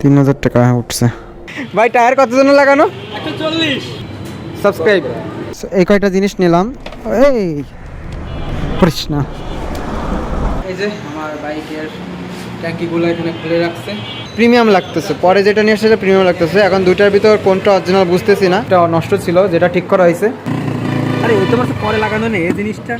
তিন হাজার টাকা উঠছে। ভাই টায়ার কত জন্য লাগানো? সাবস্ক্রাইব এই কয়টা জিনিস নিলাম? এই করিস না এই যে আমার বাইকের ট্যাঙ্কিগুলো এখানে খুলে রাখছে। প্রিমিয়াম লাগতেছে। পরে যেটা নিয়ে সেটা প্রিমিয়াম লাগতেছে। এখন দুইটার ভিতর কোনটা অরিজিনাল বুঝতেছি না। এটা নষ্ট ছিল যেটা ঠিক করা হয়েছে। আরে ওই তোমার পরে লাগানো নেই এই জিনিসটা।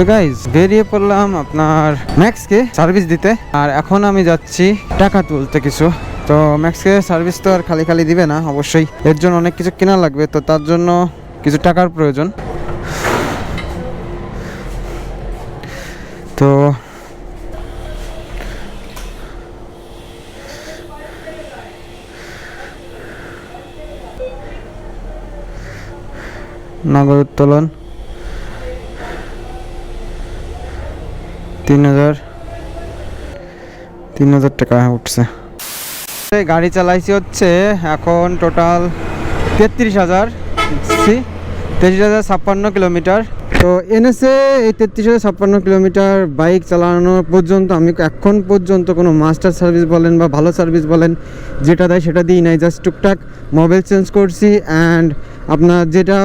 তো গাইজ বেরিয়ে পড়লাম আপনার ম্যাক্সকে সার্ভিস দিতে। আর এখন আমি যাচ্ছি টাকা তুলতে কিছু। তো ম্যাক্সকে সার্ভিস তো আর খালি খালি দিবে না, অবশ্যই। এর জন্য অনেক কিছু কেনা লাগবে, তো তার জন্য কিছু টাকার প্রয়োজন। তো নগদ উত্তোলন। তিন হাজার। তিন হাজার টাকা উঠছে। গাড়ি চালাইছি হচ্ছে এখন টোটাল তেত্রিশ হাজার। তেত্রিশ হাজার ছাপ্পান্ন কিলোমিটার। তো এনেসে এই তেত্রিশ হাজার ছাপ্পান্ন কিলোমিটার বাইক চালানো পর্যন্ত আমি এখন পর্যন্ত কোনো মাস্টার সার্ভিস বলেন বা ভালো সার্ভিস বলেন, যেটা দেয় সেটা দিই নাই জাস্ট টুকটাক মোবাইল চেঞ্জ করছি অ্যান্ড আপনার যেটা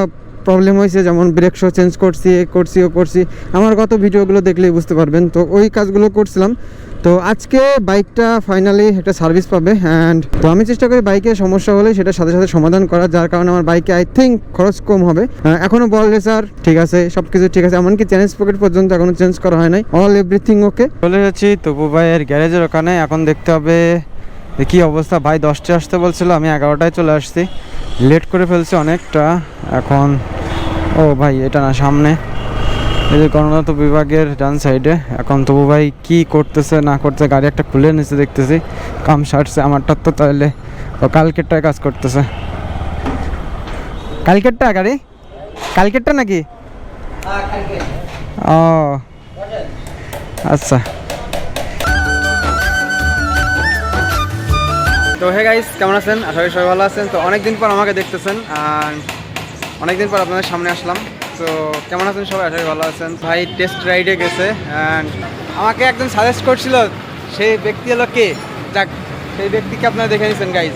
প্রবলেম হয়েছে যেমন ব্রেক শো চেঞ্জ করছি এ করছি ও করছি। আমার গত ভিডিওগুলো দেখলেই বুঝতে পারবেন। তো ওই কাজগুলো করছিলাম। তো আজকে বাইকটা ফাইনালি একটা সার্ভিস পাবে অ্যান্ড তো আমি চেষ্টা করি বাইকে সমস্যা হলে সেটা সাথে সাথে সমাধান করার যার কারণে আমার বাইকে আই থিঙ্ক খরচ কম হবে। আহ, এখনও বললে স্যার ঠিক আছে সব কিছু ঠিক আছে এমনকি চ্যানেল পকেট পর্যন্ত এখনও চেঞ্জ করা হয় নাই। অল এভরিথিং ওকে চলে যাচ্ছি তবু ভাইয়ের গ্যারেজের ওখানে। এখন দেখতে হবে কি অবস্থা? ভাই, দশটায় আসতে বলছিল, আমি এগারোটায় চলে আসছি। লেট করে ফেলছি অনেকটা। এখন, ও ভাই, এটা না, সামনে। এই যে গণতন্ত্র বিভাগের ডান সাইডে। এখন তবু ভাই, কি করতেছে, না করতেছে, গাড়ি একটা খুলে নিচে দেখতেছি। কাম সারছে, আমারটা তো তাহলে, ও কালকেরটায় কাজ করতেছে। কালকেরটা গাড়ি? কালকেরটা নাকি? ও আচ্ছা। তো হে গাইস কেমন আছেন? আশা করি সবাই ভালো আছেন। তো অনেকদিন পর আমাকে দেখতেছেন আর অনেকদিন পর আপনাদের সামনে আসলাম। তো কেমন আছেন সবাই? আশা করি ভালো আছেন। ভাই টেস্ট রাইডে গেছে অ্যান্ড আমাকে একজন সাজেস্ট করছিল সেই ব্যক্তি হলো কে? যাক সেই ব্যক্তিকে আপনারা দেখে নিয়েছেন গাইজ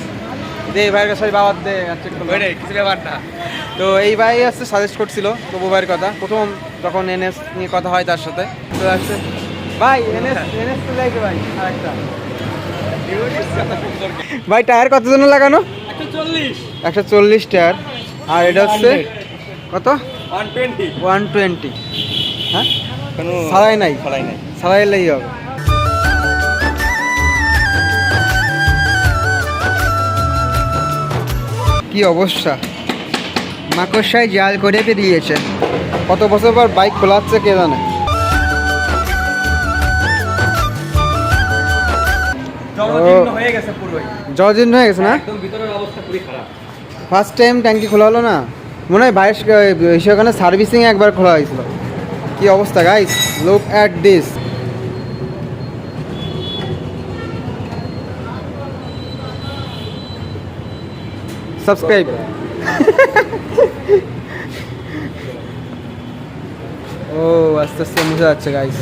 যে এই ভাইয়ের কাছে বাবার। কিছু ব্যাপার না। তো এই ভাই আসছে সাজেস্ট করছিল তবু ভাইয়ের কথা। প্রথম যখন এনএস নিয়ে কথা হয় তার সাথে। তো আসছে। ভাই এনএস এনএস তো যাইতে ভাই আরেকটা। ভাই টায়ার কত জন্য লাগানো? একশো চল্লিশ। টায়ার। আর এটা হচ্ছে কত? One twenty. হ্যাঁ? সারাই নাই। সারাই হবে। কি অবস্থা? মাকড়সায় জাল করে বেরিয়েছে। কত বছর পর বাইক খোলাচ্ছে কে জানে? হয়ে গেছে পুরোই। জর্জিন হয়ে গেছে না? একদম ভিতরের অবস্থা খুবই খারাপ। ফার্স্ট টাইম ট্যাঙ্কি খোলা হলো না? মনে হয় বাইশ সেখানে সার্ভিসিং একবার খোলা হয়েছিল। কি অবস্থা guys look at this subscribe ও আস্তে আস্তে মুছে যাচ্ছে গাইস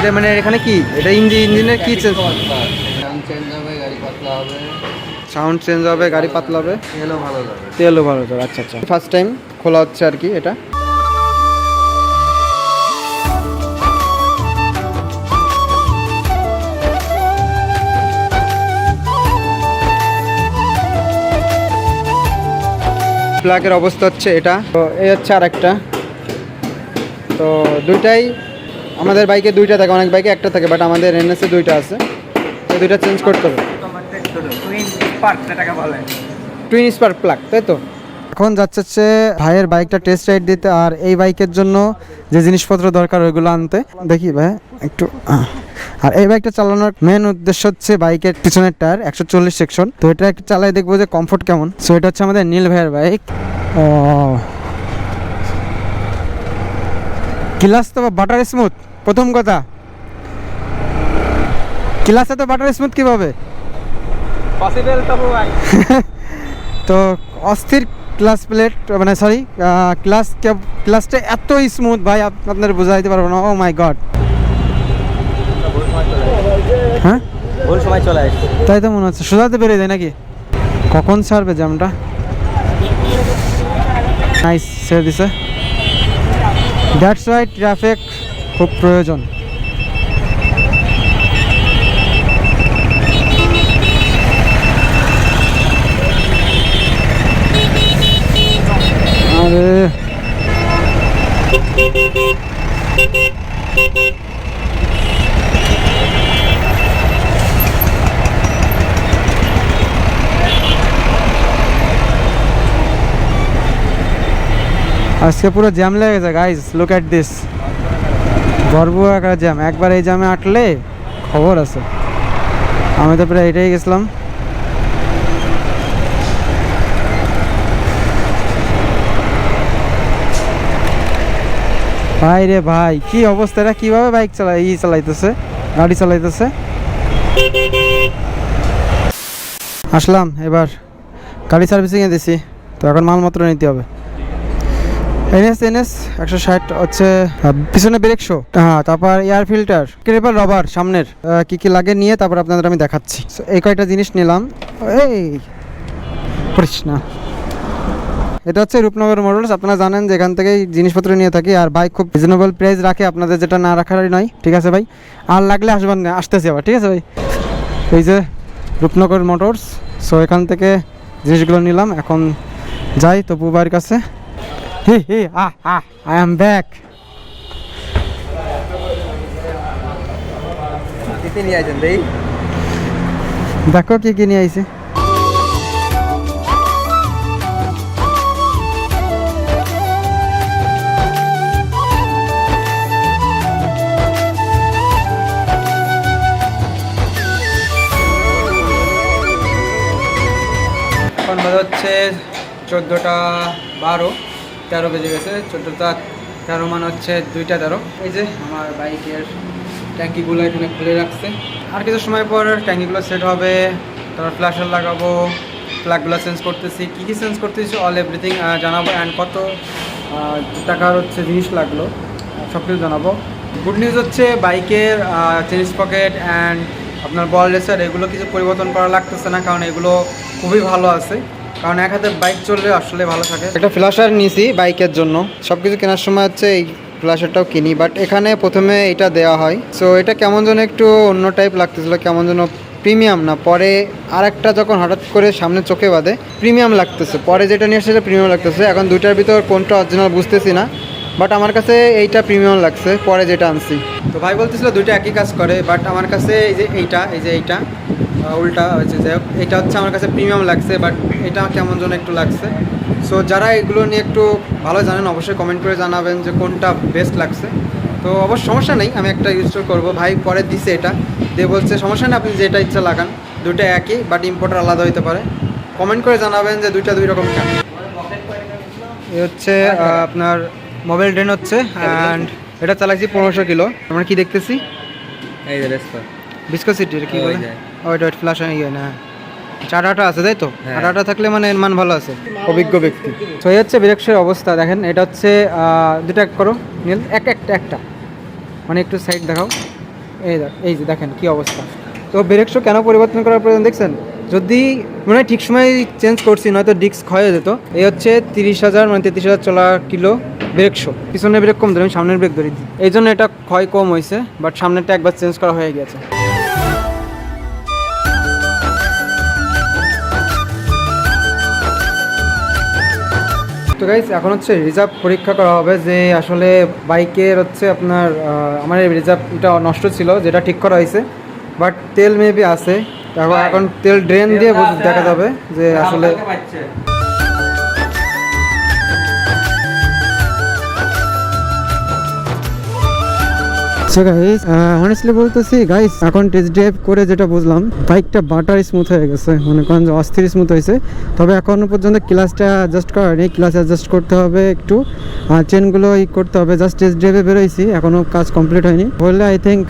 এটা মানে এখানে কি? এটা ইঞ্জিন ইঞ্জিনের কি চেঞ্জ? সাউন্ড চেঞ্জ হবে গাড়ি পাতলা হবে। তেলও ভালো যাবে। তেলও ভালো যাবে আচ্ছা আচ্ছা। ফার্স্ট টাইম খোলা হচ্ছে আর কি এটা? প্লাগের অবস্থা হচ্ছে এটা। তো এই হচ্ছে আর একটা তো দুইটাই আমাদের বাইকে দুইটা থাকে, অনেক বাইকে একটা থাকে বাট আমাদের এনএসে দুইটা আছে। তো দুইটা চেঞ্জ করতে হবে। টুইন স্পার্ক প্লাগ তাই তো? এখন যাচ্ছে হচ্ছে ভাইয়ের বাইকটা টেস্ট রাইড দিতে আর এই বাইকের জন্য যে জিনিসপত্র দরকার ওইগুলো আনতে। দেখি ভাই, একটু আর এই বাইকটা চালানোর মেন উদ্দেশ্য হচ্ছে বাইকের পিছনের টায়ার একশো চল্লিশ সেকশন তো এটা একটু চালাই দেখব যে কমফোর্ট কেমন। সো এটা হচ্ছে আমাদের নীল ভাইয়ের বাইক। ও ক্লাস তো বাটার স্মুথ প্রথম কথা ক্লাসে তো বাটার স্মুথ কীভাবে তো অস্থির ক্লাস প্লেট মানে সরি ক্লাস ক্লাসটা এত স্মুথ ভাই আপ- আপনাদের বোঝাইতে পারব না ও মাই গড হ্যাঁ? ভুল সময় চলে আসছে। তাই তো মনে হচ্ছে সোজাতে বেরিয়ে যায় নাকি? কখন ছাড়বে জ্যামটা নাইস ছেড়ে দিছে। দ্যাটস ওয়াই ট্রাফিক খুব প্রয়োজন। আরে। আজকে পুরো জ্যাম লেগে গাইস লুক অ্যাট দিস গর্ব একটা জ্যাম। একবার এই জ্যামে আটলে খবর আছে। আমি তো প্রায় এটাই গেছিলাম। ভাই রে ভাই, কি অবস্থা এটা কীভাবে বাইক চালাই, ই চালাইতেছে? গাড়ি চালাইতেছে? আসলাম, এবার গাড়ি সার্ভিসিংয়ে দিছি। তো এখন মালপত্র নিতে হবে। এনএস এনএস, একশো ষাট হচ্ছে পিছনে ব্রেক শো হ্যাঁ তারপর এয়ার ফিল্টার ক্রেপার রবার সামনের কি কি লাগে নিয়ে তারপর আপনাদের আমি দেখাচ্ছি। এই কয়টা জিনিস নিলাম। এই না এটা হচ্ছে রূপনগর মোটরস আপনারা জানেন যে এখান থেকেই জিনিসপত্র নিয়ে থাকি, আর বাইক খুব রিজনেবল প্রাইস রাখে, আপনাদের যেটা না রাখারই নয়, ঠিক আছে ভাই? আর লাগলে আসবেন না, আসতেছি আবার, ঠিক আছে ভাই? এই যে রূপনগর মোটরস সো এখান থেকে জিনিসগুলো নিলাম, এখন যাই তপু বাড়ির কাছে। হি হি ah ah I am back দিতে নিয়ে আসেন দেই। দেখো কি কি নিয়ে আইছে। এখন বাজে হচ্ছে চোদ্দোটা বারো। তেরো বেজে গেছে চোদ্দোটা তেরো মানে হচ্ছে দুইটা তেরো। এই যে আমার বাইকের ট্যাঙ্কিগুলো এখানে খুলে রাখছে। আর কিছু সময় পর ট্যাঙ্কিগুলো সেট হবে, তারপর ফ্ল্যাশার লাগাবো প্লাগগুলো চেঞ্জ করতেছি। কী কী চেঞ্জ করতেছি অল এভরিথিং জানাব অ্যান্ড কত টাকার হচ্ছে জিনিস লাগল সব কিছু জানাব। গুড নিউজ হচ্ছে বাইকের চেঞ্জ পকেট অ্যান্ড আপনার বল রেসার এগুলো কিছু পরিবর্তন করা লাগতেছে না, কারণ এগুলো খুবই ভালো আছে। কারণ এক হাতে বাইক চললে আসলে ভালো থাকে। একটা ফ্ল্যাশার নিয়েছি বাইকের জন্য। সব কিছু কেনার সময় হচ্ছে এই ফ্ল্যাশারটাও কিনি বাট এখানে প্রথমে এটা দেওয়া হয়। সো এটা কেমন যেন একটু অন্য টাইপ লাগতেছিল, কেমন যেন প্রিমিয়াম না। পরে আর একটা যখন হঠাৎ করে সামনে চোখে বাঁধে প্রিমিয়াম লাগতেছে। পরে যেটা নিয়ে সেটা প্রিমিয়াম লাগতেছে। এখন দুইটার ভিতর কোনটা অরিজিনাল বুঝতেছি না। বাট আমার কাছে এইটা প্রিমিয়াম লাগছে পরে যেটা আনছি। তো ভাই বলতেছিল দুইটা একই কাজ করে বাট আমার কাছে এই যে এইটা এই যে এইটা উল্টা হচ্ছে যাই হোক এটা হচ্ছে আমার কাছে প্রিমিয়াম লাগছে বাট এটা কেমন যেন একটু লাগছে। সো যারা এগুলো নিয়ে একটু ভালো জানেন অবশ্যই কমেন্ট করে জানাবেন যে কোনটা বেস্ট লাগছে। তো অবশ্য সমস্যা নেই আমি একটা ইনস্টল করব। ভাই পরে দিছে এটা দিয়ে বলছে সমস্যা নেই আপনি যেটা ইচ্ছা লাগান দুটো একই বাট ইম্পোর্টার আলাদা হতে পারে। কমেন্ট করে জানাবেন যে দুইটা দুই রকম কেন? এ হচ্ছে আপনার মোবাইল ড্রেন হচ্ছে অ্যান্ড এটা চালাইছি পনেরোশো কিলো। আমরা কি দেখতেছি? এই যে রেসপার কি বলে? যে। ওইটা ফ্ল্যাশ ইয়ে না। চার আটা আছে তাই তো? হ্যাঁ। আট আটা থাকলে মানে মান ভালো আছে। অভিজ্ঞ ব্যক্তি। তো এই হচ্ছে বিরক্ষের অবস্থা দেখেন। এটা হচ্ছে দুটা করো নীল এক একটা একটা। মানে একটু সাইড দেখাও। এই দেখ এই যে দেখেন কি অবস্থা। তো ব্রেকশো কেন পরিবর্তন করার প্রয়োজন দেখছেন? যদি মনে হয় ঠিক সময় চেঞ্জ করছি নয়তো ডিস্ক ক্ষয় হয়ে যেত। এই হচ্ছে তিরিশ হাজার মানে তেত্রিশ হাজার চলা কিলো। ব্রেক শো। পিছনের ব্রেক কম ধরে আমি সামনের ব্রেক ধরি এই জন্য এটা ক্ষয় কম হয়েছে বাট সামনেরটা একবার চেঞ্জ করা হয়ে গেছে। তো গাইস এখন হচ্ছে রিজার্ভ পরীক্ষা করা হবে যে আসলে বাইকের হচ্ছে আপনার আমার এই রিজার্ভটা নষ্ট ছিল যেটা ঠিক করা হয়েছে। বাট তেল মেবি আছে। এখন এখন তেল ড্রেন দিয়ে দেখা যাবে যে আসলে সো গাইস অনেস্টলি বলতেছি গাইস এখন টেস্ট ড্রাইভ করে যেটা বুঝলাম বাইকটা বাটার স্মুথ হয়ে গেছে। মনে করেন যে অস্থির স্মুথ হয়েছে। তবে এখনও পর্যন্ত ক্লাসটা অ্যাডজাস্ট করেনি ক্লাস অ্যাডজাস্ট করতে হবে একটু। আর চেনগুলো ই করতে হবে। জাস্ট টেস্ট ড্রাইভে বেরোইছি এখনও কাজ কমপ্লিট হয়নি। বললে I think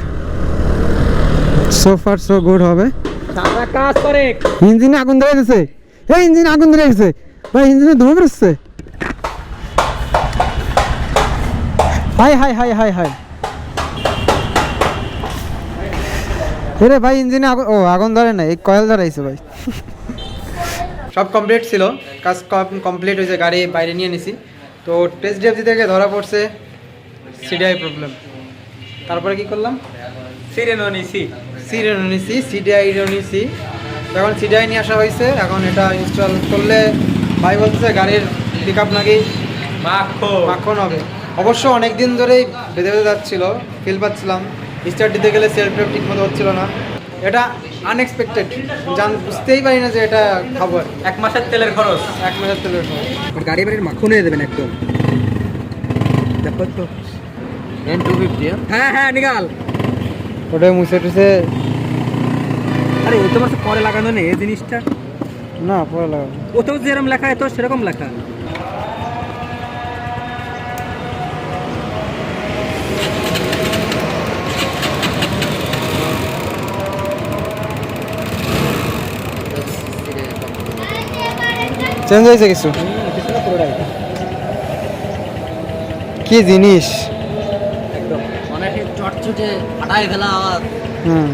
so far so good হবে। কাজ করে। ইঞ্জিনে আগুন ধরে গেছে। এই ইঞ্জিনে আগুন ধরে গেছে। ভাই ইঞ্জিনে ধোঁয়া বেরোচ্ছে। হাই হাই হাই হাই হাই। এরে ভাই ইঞ্জিনে আগুন ও আগুন ধরে না এই কয়েল ধরাইছে ভাই। সব কমপ্লিট ছিল কাজ কমপ্লিট হয়েছে গাড়ি বাইরে নিয়ে নিছি। তো টেস্ট ড্রাইভ দিতে গিয়ে ধরা পড়ছে সিডিআই প্রবলেম তারপরে কি করলাম? সিরেনো নিছি। সিডিআই নিছি এখন সিডিআই নিয়ে আসা হয়েছে এখন এটা ইনস্টল করলে ভাই বলতেছে গাড়ির পিক আপ নাকি মাখো মাখন হবে। অবশ্য অনেক দিন ধরেই বেঁধে বেঁধে যাচ্ছিল ফিল পাচ্ছিলাম। স্টার্ট দিতে গেলে সেলফ ঠিক মতো হচ্ছিল না। এটা আনএক্সপেক্টেড জান বুঝতেই পারি না যে এটা খবর এক মাসের তেলের খরচ। এক মাসের তেলের খবর গাড়ি বাড়ির মাখন দেবেন একদম। দেখো তো। এন টু ফিফটি হ্যাঁ? হ্যাঁ নিকাল। ওটা মুছে টুছে আরে ও তোমার পরে লাগানো নেই এই জিনিসটা। না পরে লাগাবো। ও তো যেরকম লেখা এত সেরকম লেখা। চেঞ্জ হয়েছে কিছু? কি জিনিস? হুম।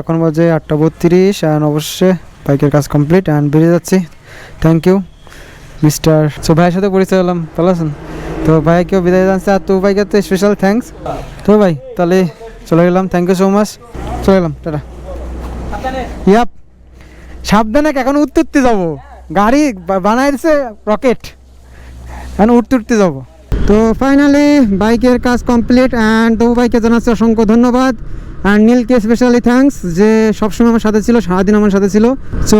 এখন বাজে আটটা বত্রিশ অ্যান্ড অবশ্যই বাইকের কাজ কমপ্লিট অ্যান্ড বেরিয়ে যাচ্ছি। থ্যাংক ইউ মিস্টার সো ভাইয়ের সাথে পরিচয় হলাম ভালো আছেন? তো ভাইকেও বিদায় জানছে আর তো ভাইকে তো স্পেশাল থ্যাঙ্কস তো ভাই তাহলে চলে গেলাম। থ্যাংক ইউ সো মাচ চলে গেলাম টাটা। ইয়াপ, সাবধানে এখন উঠতে উঠতে যাব। গাড়ি বানাইছে রকেট এখন উঠতে উঠতে যাব। তো ফাইনালি বাইকের কাজ কমপ্লিট অ্যান্ড দু বাইকে জানাচ্ছে অসংখ্য ধন্যবাদ। অ্যান্ড নীলকে স্পেশালি থ্যাঙ্কস যে সবসময় আমার সাথে ছিল, সারাদিন আমার সাথে ছিল। সো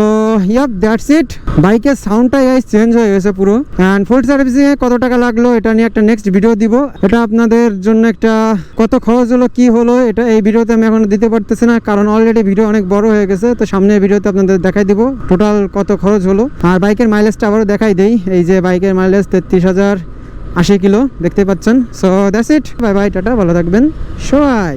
ইয়াপ দ্যাটস ইট বাইকের সাউন্ডটাই চেঞ্জ হয়ে গেছে পুরো। অ্যান্ড ফুল সার্ভিসিংয়ে কত টাকা লাগল, এটা নিয়ে একটা নেক্সট ভিডিও দিব। এটা আপনাদের জন্য একটা, কত খরচ হলো, কি হলো, এটা এই ভিডিওতে আমি এখন দিতে পারতেছি না। কারণ অলরেডি ভিডিও অনেক বড় হয়ে গেছে, তো সামনের ভিডিওতে আপনাদের দেখাই দিব টোটাল কত খরচ হলো। আর বাইকের মাইলেজটা আবারও দেখাই দেই, এই যে বাইকের মাইলেজ তেত্রিশ হাজার আশি কিলো, দেখতে পাচ্ছেন। So that's it bye bye tata, ভালো থাকবেন। সবাই!